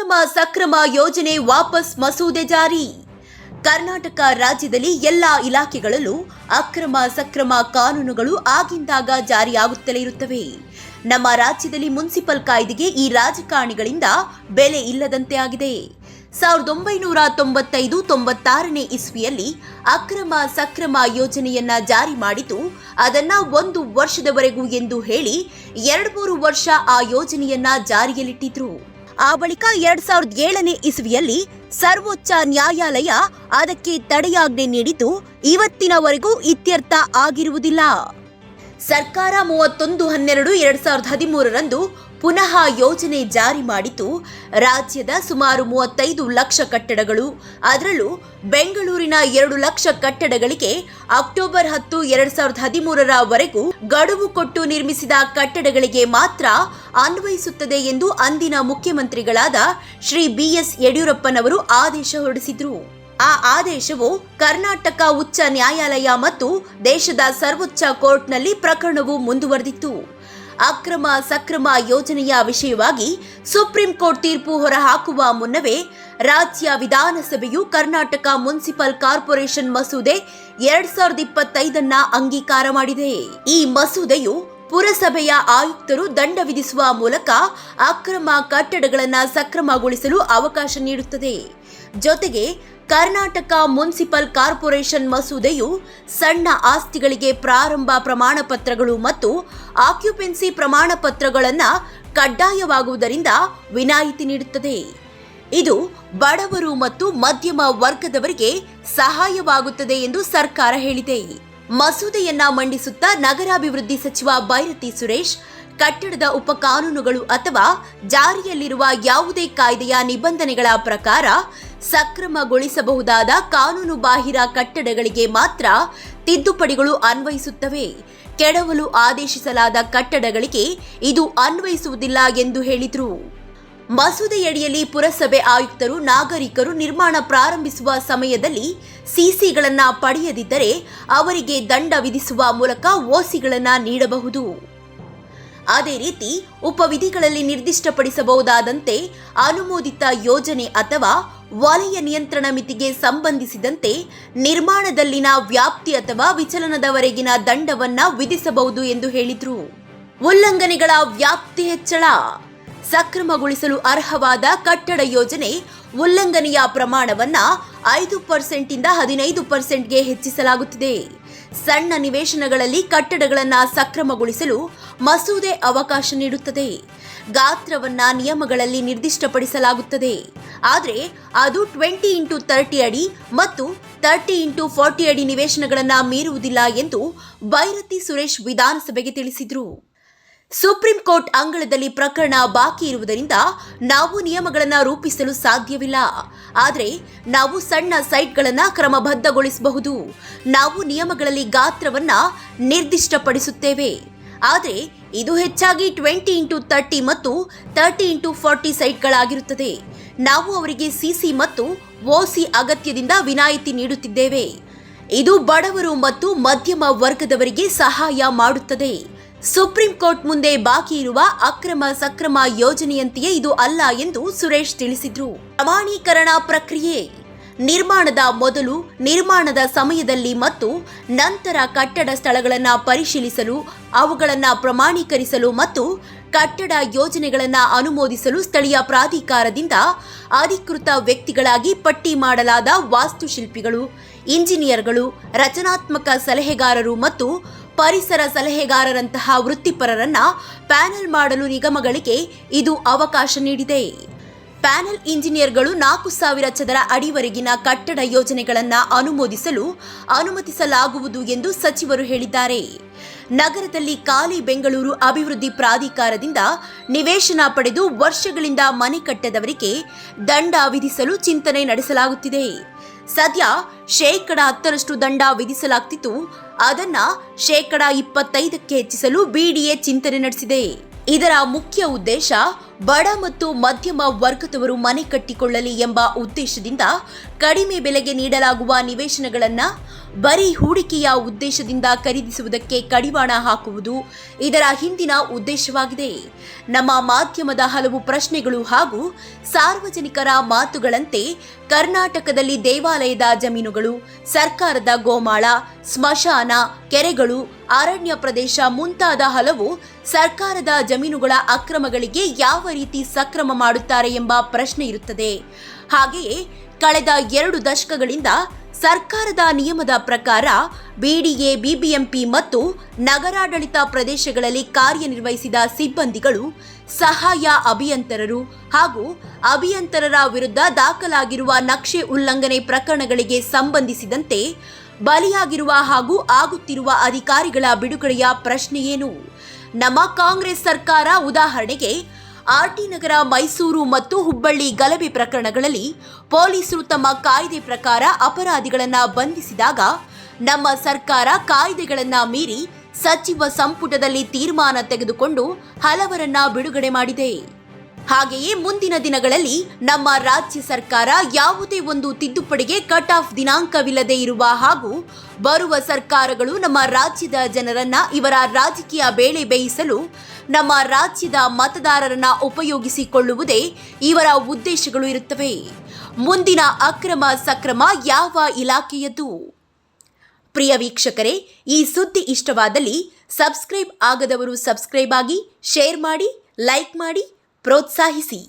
ಅಕ್ರಮ ಸಕ್ರಮ ಯೋಜನೆ ವಾಪಸ್ ಮಸೂದೆ ಜಾರಿ. ಕರ್ನಾಟಕ ರಾಜ್ಯದಲ್ಲಿ ಎಲ್ಲ ಇಲಾಖೆಗಳಲ್ಲೂ ಅಕ್ರಮ ಸಕ್ರಮ ಕಾನೂನುಗಳು ಆಗಿಂದಾಗ ಜಾರಿಯಾಗುತ್ತಲೇ ಇರುತ್ತವೆ. ನಮ್ಮ ರಾಜ್ಯದಲ್ಲಿ ಮುನ್ಸಿಪಲ್ ಕಾಯ್ದೆಗೆ ಈ ರಾಜಕಾರಣಿಗಳಿಂದ ಬೆಲೆ ಇಲ್ಲದಂತೆ ಆಗಿದೆ. ಸಾವಿರದ ಒಂಬೈನೂರ ತೊಂಬತ್ತೈದು ತೊಂಬತ್ತಾರನೇ ಇಸ್ವಿಯಲ್ಲಿ ಅಕ್ರಮ ಸಕ್ರಮ ಯೋಜನೆಯನ್ನ ಜಾರಿ ಮಾಡಿದ್ದು, ಅದನ್ನ ಒಂದು ವರ್ಷದವರೆಗೂ ಎಂದು ಹೇಳಿ ಎರಡು ಮೂರು ವರ್ಷ ಆ ಯೋಜನೆಯನ್ನ ಜಾರಿಯಲ್ಲಿಟ್ಟಿದ್ರು. ಆ ಬಳಿಕ ಎರಡ್ ಸಾವಿರದ ಏಳನೇ ಇಸ್ವಿಯಲ್ಲಿ ಸರ್ವೋಚ್ಚ ನ್ಯಾಯಾಲಯ ಅದಕ್ಕೆ ತಡೆಯಾಜ್ಞೆ ನೀಡಿದ್ದು ಇವತ್ತಿನವರೆಗೂ ಇತ್ಯರ್ಥ ಆಗಿರುವುದಿಲ್ಲ. ಸರ್ಕಾರ ಮೂವತ್ತೊಂದು ಹನ್ನೆರಡು ಎರಡ್ ಸಾವಿರದ ಹದಿಮೂರರಂದು ಪುನಃ ಯೋಜನೆ ಜಾರಿ ಮಾಡಿತು. ರಾಜ್ಯದ ಸುಮಾರು ಮೂವತ್ತೈದು ಲಕ್ಷ ಕಟ್ಟಡಗಳು, ಅದರಲ್ಲೂ ಬೆಂಗಳೂರಿನ ಎರಡು ಲಕ್ಷ ಕಟ್ಟಡಗಳಿಗೆ ಅಕ್ಟೋಬರ್ ಹತ್ತು ಎರಡ್ ಸಾವಿರದ ಹದಿಮೂರರವರೆಗೂ ಗಡುವು ಕೊಟ್ಟು ನಿರ್ಮಿಸಿದ ಕಟ್ಟಡಗಳಿಗೆ ಮಾತ್ರ ಅನ್ವಯಿಸುತ್ತದೆ ಎಂದು ಅಂದಿನ ಮುಖ್ಯಮಂತ್ರಿಗಳಾದ ಶ್ರೀ ಬಿಎಸ್ ಯಡಿಯೂರಪ್ಪನವರು ಆದೇಶ ಹೊರಡಿಸಿದ್ರು. ಆ ಆದೇಶವು ಕರ್ನಾಟಕ ಉಚ್ಚ ನ್ಯಾಯಾಲಯ ಮತ್ತು ದೇಶದ ಸರ್ವೋಚ್ಚ ಕೋರ್ಟ್ನಲ್ಲಿ ಪ್ರಕರಣವು ಮುಂದುವರೆದಿತ್ತು. ಅಕ್ರಮ ಸಕ್ರಮ ಯೋಜನೆಯ ವಿಷಯವಾಗಿ ಸುಪ್ರೀಂ ಕೋರ್ಟ್ ತೀರ್ಪು ಹೊರಹಾಕುವ ಮುನ್ನವೇ ರಾಜ್ಯ ವಿಧಾನಸಭೆಯು ಕರ್ನಾಟಕ ಮುನ್ಸಿಪಲ್ ಕಾರ್ಪೊರೇಷನ್ ಮಸೂದೆ ಎರಡ್ ಸಾವಿರದ ಇಪ್ಪತ್ತೈದನ್ನ ಅಂಗೀಕಾರ ಮಾಡಿದೆ. ಈ ಮಸೂದೆಯು ಪುರಸಭೆಯ ಆಯುಕ್ತರು ದಂಡ ವಿಧಿಸುವ ಮೂಲಕ ಅಕ್ರಮ ಕಟ್ಟಡಗಳನ್ನು ಸಕ್ರಮಗೊಳಿಸಲು ಅವಕಾಶ ನೀಡುತ್ತದೆ. ಜೊತೆಗೆ ಕರ್ನಾಟಕ ಮುನ್ಸಿಪಲ್ ಕಾರ್ಪೊರೇಷನ್ ಮಸೂದೆಯು ಸಣ್ಣ ಆಸ್ತಿಗಳಿಗೆ ಪ್ರಾರಂಭ ಪ್ರಮಾಣ ಪತ್ರಗಳು ಮತ್ತು ಆಕ್ಯುಪೆನ್ಸಿ ಪ್ರಮಾಣ ಪತ್ರಗಳನ್ನು ಕಡ್ಡಾಯವಾಗುವುದರಿಂದ ವಿನಾಯಿತಿ ನೀಡುತ್ತದೆ. ಇದು ಬಡವರು ಮತ್ತು ಮಧ್ಯಮ ವರ್ಗದವರಿಗೆ ಸಹಾಯವಾಗುತ್ತದೆ ಎಂದು ಸರ್ಕಾರ ಹೇಳಿದೆ. ಮಸೂದೆಯನ್ನ ಮಂಡಿಸುತ್ತಾ ನಗರಾಭಿವೃದ್ಧಿ ಸಚಿವ ಬೈರತಿ ಸುರೇಶ್, ಕಟ್ಟಡದ ಉಪಕಾನೂನುಗಳು ಅಥವಾ ಜಾರಿಯಲ್ಲಿರುವ ಯಾವುದೇ ಕಾಯ್ದೆಯ ನಿಬಂಧನೆಗಳ ಪ್ರಕಾರ ಸಕ್ರಮಗೊಳಿಸಬಹುದಾದ ಕಾನೂನು ಬಾಹಿರ ಕಟ್ಟಡಗಳಿಗೆ ಮಾತ್ರ ತಿದ್ದುಪಡಿಗಳು ಅನ್ವಯಿಸುತ್ತವೆ. ಕೆಡವಲು ಆದೇಶಿಸಲಾದ ಕಟ್ಟಡಗಳಿಗೆ ಇದು ಅನ್ವಯಿಸುವುದಿಲ್ಲ ಎಂದು ಹೇಳಿದರು. ಮಸೂದೆಯಡಿಯಲ್ಲಿ ಪುರಸಭೆ ಆಯುಕ್ತರು, ನಾಗರಿಕರು ನಿರ್ಮಾಣ ಪ್ರಾರಂಭಿಸುವ ಸಮಯದಲ್ಲಿ ಸಿಸಿಗಳನ್ನು ಪಡೆಯದಿದ್ದರೆ ಅವರಿಗೆ ದಂಡ ವಿಧಿಸುವ ಮೂಲಕ ಓಸಿಗಳನ್ನು ನೀಡಬಹುದು. ಅದೇ ರೀತಿ ಉಪವಿಧಿಗಳಲ್ಲಿ ನಿರ್ದಿಷ್ಟಪಡಿಸಬಹುದಾದಂತೆ ಅನುಮೋದಿತ ಯೋಜನೆ ಅಥವಾ ವಲಯ ನಿಯಂತ್ರಣ ಮಿತಿಗೆ ಸಂಬಂಧಿಸಿದಂತೆ ನಿರ್ಮಾಣದಲ್ಲಿನ ವ್ಯಾಪ್ತಿ ಅಥವಾ ವಿಚಲನದವರೆಗಿನ ದಂಡವನ್ನ ವಿಧಿಸಬಹುದು ಎಂದು ಹೇಳಿದರು. ಉಲ್ಲಂಘನೆಗಳ ವ್ಯಾಪ್ತಿ ಹೆಚ್ಚಳ. ಸಕ್ರಮಗೊಳಿಸಲು ಅರ್ಹವಾದ ಕಟ್ಟಡ ಯೋಜನೆ ಉಲ್ಲಂಘನೆಯ ಪ್ರಮಾಣವನ್ನ ಐದು ಪರ್ಸೆಂಟ್ ಇಂದ ಹದಿನೈದು ಪರ್ಸೆಂಟ್ಗೆ ಹೆಚ್ಚಿಸಲಾಗುತ್ತಿದೆ. ಸಣ್ಣ ನಿವೇಶನಗಳಲ್ಲಿ ಕಟ್ಟಡಗಳನ್ನು ಸಕ್ರಮಗೊಳಿಸಲು ಮಸೂದೆ ಅವಕಾಶ ನೀಡುತ್ತದೆ. ಗಾತ್ರವನ್ನ ನಿಯಮಗಳಲ್ಲಿ ನಿರ್ದಿಷ್ಟಪಡಿಸಲಾಗುತ್ತದೆ. ಆದರೆ ಅದು ಟ್ವೆಂಟಿ ಇಂಟು ತರ್ಟಿ ಅಡಿ ಮತ್ತು ತರ್ಟಿ ಇಂಟು ಫಾರ್ಟಿ ಅಡಿ ನಿವೇಶನಗಳನ್ನು ಮೀರುವುದಿಲ್ಲ ಎಂದು ಬೈರತಿ ಸುರೇಶ್ ವಿಧಾನಸಭೆಗೆ ತಿಳಿಸಿದರು. ಸುಪ್ರೀಂ ಕೋರ್ಟ್ ಅಂಗಳದಲ್ಲಿ ಪ್ರಕರಣ ಬಾಕಿ ಇರುವುದರಿಂದ ನಾವು ನಿಯಮಗಳನ್ನು ರೂಪಿಸಲು ಸಾಧ್ಯವಿಲ್ಲ. ಆದರೆ ನಾವು ಸಣ್ಣ ಸೈಟ್ಗಳನ್ನು ಕ್ರಮಬದ್ಧಗೊಳಿಸಬಹುದು. ನಾವು ನಿಯಮಗಳಲ್ಲಿ ಗಾತ್ರವನ್ನು ನಿರ್ದಿಷ್ಟಪಡಿಸುತ್ತೇವೆ. ಆದರೆ ಇದು ಹೆಚ್ಚಾಗಿ ಟ್ವೆಂಟಿ ಇಂಟು ತರ್ಟಿ ಮತ್ತು ತರ್ಟಿ ಇಂಟು ಫಾರ್ಟಿ ಸೈಟ್ಗಳಾಗಿರುತ್ತದೆ. ನಾವು ಅವರಿಗೆ ಸಿಸಿ ಮತ್ತು ಓಸಿ ಅಗತ್ಯದಿಂದ ವಿನಾಯಿತಿ ನೀಡುತ್ತಿದ್ದೇವೆ. ಇದು ಬಡವರು ಮತ್ತು ಮಧ್ಯಮ ವರ್ಗದವರಿಗೆ ಸಹಾಯ ಮಾಡುತ್ತದೆ. ಸುಪ್ರೀಂ ಕೋರ್ಟ್ ಮುಂದೆ ಬಾಕಿ ಇರುವ ಅಕ್ರಮ ಸಕ್ರಮ ಯೋಜನೆಯಂತೆಯೇ ಇದು ಅಲ್ಲ ಎಂದು ಸುರೇಶ್ ತಿಳಿಸಿದ್ರು. ಪ್ರಮಾಣೀಕರಣ ಪ್ರಕ್ರಿಯೆ. ನಿರ್ಮಾಣದ ಮೊದಲು, ನಿರ್ಮಾಣದ ಸಮಯದಲ್ಲಿ ಮತ್ತು ನಂತರ ಕಟ್ಟಡ ಸ್ಥಳಗಳನ್ನು ಪರಿಶೀಲಿಸಲು, ಅವುಗಳನ್ನು ಪ್ರಮಾಣೀಕರಿಸಲು ಮತ್ತು ಕಟ್ಟಡ ಯೋಜನೆಗಳನ್ನು ಅನುಮೋದಿಸಲು ಸ್ಥಳೀಯ ಪ್ರಾಧಿಕಾರದಿಂದ ಅಧಿಕೃತ ವ್ಯಕ್ತಿಗಳಾಗಿ ಪಟ್ಟಿ ಮಾಡಲಾದ ವಾಸ್ತುಶಿಲ್ಪಿಗಳು, ಇಂಜಿನಿಯರ್ಗಳು, ರಚನಾತ್ಮಕ ಸಲಹೆಗಾರರು ಮತ್ತು ಪರಿಸರ ಸಲಹೆಗಾರರಂತಹ ವೃತ್ತಿಪರರನ್ನ ಪ್ಯಾನೆಲ್ ಮಾಡಲು ನಿಗಮಗಳಿಗೆ ಇದು ಅವಕಾಶ ನೀಡಿದೆ. ಪ್ಯಾನೆಲ್ ಇಂಜಿನಿಯರ್ಗಳು ನಾಲ್ಕು ಸಾವಿರ ಚದರ ಅಡಿವರೆಗಿನ ಕಟ್ಟಡ ಯೋಜನೆಗಳನ್ನು ಅನುಮೋದಿಸಲು ಅನುಮತಿಸಲಾಗುವುದು ಎಂದು ಸಚಿವರು ಹೇಳಿದ್ದಾರೆ. ನಗರದಲ್ಲಿ ಖಾಲಿ ಬೆಂಗಳೂರು ಅಭಿವೃದ್ಧಿ ಪ್ರಾಧಿಕಾರದಿಂದ ನಿವೇಶನ ಪಡೆದು ವರ್ಷಗಳಿಂದ ಮನೆ ಕಟ್ಟದವರಿಗೆ ದಂಡ ವಿಧಿಸಲು ಚಿಂತನೆ ನಡೆಸಲಾಗುತ್ತಿದೆ. ಸದ್ಯ ಶೇಕಡ ಹತ್ತರಷ್ಟು ದಂಡ ವಿಧಿಸಲಾಗ್ತಿತ್ತು. ಅದನ್ನ ಶೇಕಡ ಇಪ್ಪತ್ತೈದಕ್ಕೆ ಹೆಚ್ಚಿಸಲು ಬಿಡಿಎ ಚಿಂತನೆ ನಡೆಸಿದೆ. ಇದರ ಮುಖ್ಯ ಉದ್ದೇಶ ಬಡ ಮತ್ತು ಮಧ್ಯಮ ವರ್ಗದವರು ಮನೆ ಕಟ್ಟಿಕೊಳ್ಳಲಿ ಎಂಬ ಉದ್ದೇಶದಿಂದ ಕಡಿಮೆ ಬೆಲೆಗೆ ನೀಡಲಾಗುವ ನಿವೇಶನಗಳನ್ನು ಬರೀ ಹೂಡಿಕೆಯ ಉದ್ದೇಶದಿಂದ ಖರೀದಿಸುವುದಕ್ಕೆ ಕಡಿವಾಣ ಹಾಕುವುದು ಇದರ ಹಿಂದಿನ ಉದ್ದೇಶವಾಗಿದೆ. ನಮ್ಮ ಮಾಧ್ಯಮದ ಹಲವು ಪ್ರಶ್ನೆಗಳು ಹಾಗೂ ಸಾರ್ವಜನಿಕರ ಮಾತುಗಳಂತೆ ಕರ್ನಾಟಕದಲ್ಲಿ ದೇವಾಲಯದ ಜಮೀನುಗಳು, ಸರ್ಕಾರದ ಗೋಮಾಳ, ಸ್ಮಶಾನ, ಕೆರೆಗಳು ಅರಣ್ಯ ಪ್ರದೇಶ ಮುಂತಾದ ಹಲವು ಸರ್ಕಾರದ ಜಮೀನುಗಳ ಅಕ್ರಮಗಳಿಗೆ ಯಾವ ರೀತಿ ಸಕ್ರಮ ಮಾಡುತ್ತಾರೆ ಎಂಬ ಪ್ರಶ್ನೆ ಇರುತ್ತದೆ. ಹಾಗೆಯೇ ಕಳೆದ ಎರಡು ದಶಕಗಳಿಂದ ಸರ್ಕಾರದ ನಿಯಮದ ಪ್ರಕಾರ ಬಿಡಿಎ, ಬಿಬಿಎಂಪಿ ಮತ್ತು ನಗರಾಡಳಿತ ಪ್ರದೇಶಗಳಲ್ಲಿ ಕಾರ್ಯನಿರ್ವಹಿಸಿದ ಸಿಬ್ಬಂದಿಗಳು ಸಹಾಯ ಅಭಿಯಂತರರು ಹಾಗೂ ಅಭಿಯಂತರರ ವಿರುದ್ಧ ದಾಖಲಾಗಿರುವ ನಕ್ಷೆ ಉಲ್ಲಂಘನೆ ಪ್ರಕರಣಗಳಿಗೆ ಸಂಬಂಧಿಸಿದಂತೆ ಬಲಿಯಾಗಿರುವ ಹಾಗೂ ಆಗುತ್ತಿರುವ ಅಧಿಕಾರಿಗಳ ಬಿಡುಗಡೆಯ ಪ್ರಶ್ನೆಯೇನು ನಮ್ಮ ಕಾಂಗ್ರೆಸ್ ಸರ್ಕಾರ ಉದಾಹರಣೆಗೆ, ಆರ್ಟಿ ನಗರ, ಮೈಸೂರು ಮತ್ತು ಹುಬ್ಬಳ್ಳಿ ಗಲಭೆ ಪ್ರಕರಣಗಳಲ್ಲಿ ಪೊಲೀಸರು ತಮ್ಮ ಕಾಯ್ದೆ ಪ್ರಕಾರ ಅಪರಾಧಿಗಳನ್ನು ಬಂಧಿಸಿದಾಗ, ನಮ್ಮ ಸರ್ಕಾರ ಕಾಯ್ದೆಗಳನ್ನು ಮೀರಿ ಸಚಿವ ಸಂಪುಟದಲ್ಲಿ ತೀರ್ಮಾನ ತೆಗೆದುಕೊಂಡು ಹಲವರನ್ನ ಬಿಡುಗಡೆ ಮಾಡಿದೆ. ಹಾಗೆಯೇ ಮುಂದಿನ ದಿನಗಳಲ್ಲಿ ನಮ್ಮ ರಾಜ್ಯ ಸರ್ಕಾರ ಯಾವುದೇ ಒಂದು ತಿದ್ದುಪಡಿಗೆ ಕಟ್ ಆಫ್ ದಿನಾಂಕವಿಲ್ಲದೆ ಇರುವ ಹಾಗೂ ಬರುವ ಸರ್ಕಾರಗಳು ನಮ್ಮ ರಾಜ್ಯದ ಜನರನ್ನ ಇವರ ರಾಜಕೀಯ ಬೇಳೆ ಬೇಯಿಸಲು ನಮ್ಮ ರಾಜ್ಯದ ಮತದಾರರನ್ನ ಉಪಯೋಗಿಸಿಕೊಳ್ಳುವುದೇ ಇವರ ಉದ್ದೇಶಗಳು ಇರುತ್ತವೆ. ಮುಂದಿನ ಅಕ್ರಮ ಸಕ್ರಮ ಯಾವ ಇಲಾಖೆಯದ್ದು? ಪ್ರಿಯ ವೀಕ್ಷಕರೇ, ಈ ಸುದ್ದಿ ಇಷ್ಟವಾದಲ್ಲಿ ಸಬ್ಸ್ಕ್ರೈಬ್ ಆಗದವರು ಸಬ್ಸ್ಕ್ರೈಬ್ ಆಗಿ, ಶೇರ್ ಮಾಡಿ, ಲೈಕ್ ಮಾಡಿ ಪ್ರೋತ್ಸಾಹಿಸಿ.